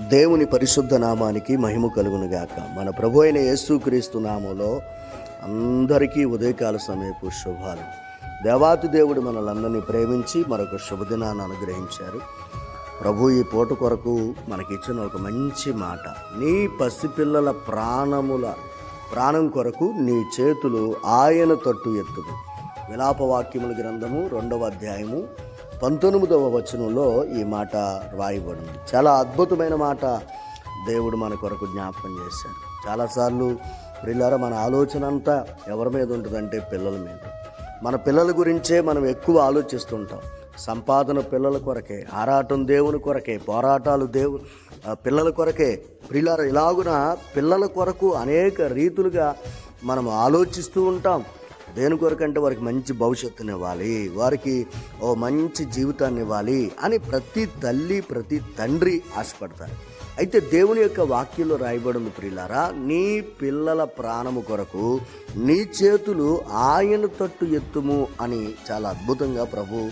దేవుని పరిశుద్ధ నామానికి మహిమ కలుగునుగాక మన ప్రభు అయిన యేసుక్రీస్తు నామంలో అందరికీ ఉదయకాల సమయపు శుభాలు. దేవాతి దేవుడు మనలందరినీ ప్రేమించి మరొక శుభదినాన్ని అనుగ్రహించారు. ప్రభు ఈ పూట కొరకు మనకిచ్చిన ఒక మంచి మాట. నీ పసిపిల్లల ప్రాణముల ప్రాణం కొరకు నీ చేతులు ఆయన తట్టు ఎత్తుకు విలాపవాక్యముల గ్రంథము రెండవ అధ్యాయము పంతొమ్మిదవ వచనంలో ఈ మాట రాయబడింది. చాలా అద్భుతమైన మాట దేవుడు మన కొరకు జ్ఞాపకం చేశాడు. చాలాసార్లు పిల్లల మన ఆలోచన అంతా ఎవరి మీద ఉంటుందంటే పిల్లల మీద. మన పిల్లల గురించే మనం ఎక్కువ ఆలోచిస్తుంటాం. సంపాదన పిల్లల కొరకే ఆరాటం దేవుని కొరకే పోరాటాలు దేవు పిల్లల కొరకే. ప్రియులార ఇలాగున పిల్లల కొరకు అనేక రీతులుగా మనం ఆలోచిస్తూ ఉంటాం. దేని కొరకంటే వారికి మంచి భవిష్యత్తుని ఇవ్వాలి వారికి ఓ మంచి జీవితాన్ని ఇవ్వాలి అని ప్రతి తల్లి ప్రతి తండ్రి ఆశపడతారు. అయితే దేవుని యొక్క వాక్యంలో రాయబడిన ప్రియులారా నీ పిల్లల ప్రాణము కొరకు నీ చేతులు ఆయన తట్టు ఎత్తుము అని చాలా అద్భుతంగా ప్రభు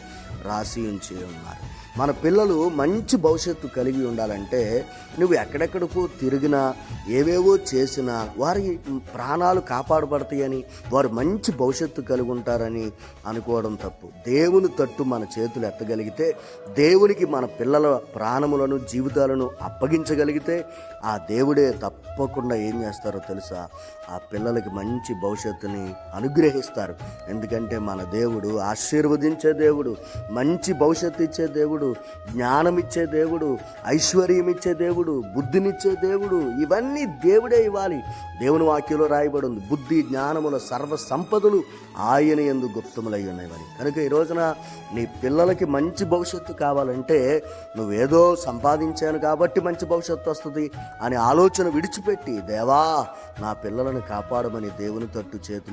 రాసి ఉంచి ఉన్నారు. మన పిల్లలు మంచి భవిష్యత్తు కలిగి ఉండాలంటే నువ్వు ఎక్కడెక్కడికో తిరిగినా ఏవేవో చేసినా వారి ప్రాణాలు కాపాడబడతాయని వారు మంచి భవిష్యత్తు కలిగి ఉంటారని అనుకోవడం తప్పు. దేవుని తట్టు మన చేతులు ఎత్తగలిగితే దేవునికి మన పిల్లల ప్రాణములను జీవితాలను అప్పగించగలిగితే ఆ దేవుడే తప్పకుండా ఏం చేస్తారో తెలుసా? ఆ పిల్లలకి మంచి భవిష్యత్తుని అనుగ్రహిస్తారు. ఎందుకంటే మన దేవుడు ఆశీర్వదించే దేవుడు మంచి భవిష్యత్తు ఇచ్చే దేవుడు. జ్ఞానం ఇచ్చే దేవుడు ఐశ్వర్యం ఇచ్చే దేవుడు బుద్ధినిచ్చే దేవుడు ఇవన్నీ దేవుడే ఇవ్వాలి. దేవుని వాక్యంలో రాయబడి ఉంది బుద్ధి జ్ఞానముల సర్వ సంపదలు ఆయన ఎందు గుప్తములై ఉన్నాయని కనుక ఈ రోజున నీ పిల్లలకి మంచి భవిష్యత్తు కావాలంటే నువ్వేదో సంపాదించాను కాబట్టి మంచి భవిష్యత్తు వస్తుంది అనే ఆలోచన విడిచిపెట్టి దేవా నా పిల్లలను కాపాడమని దేవుని తట్టు చేతులు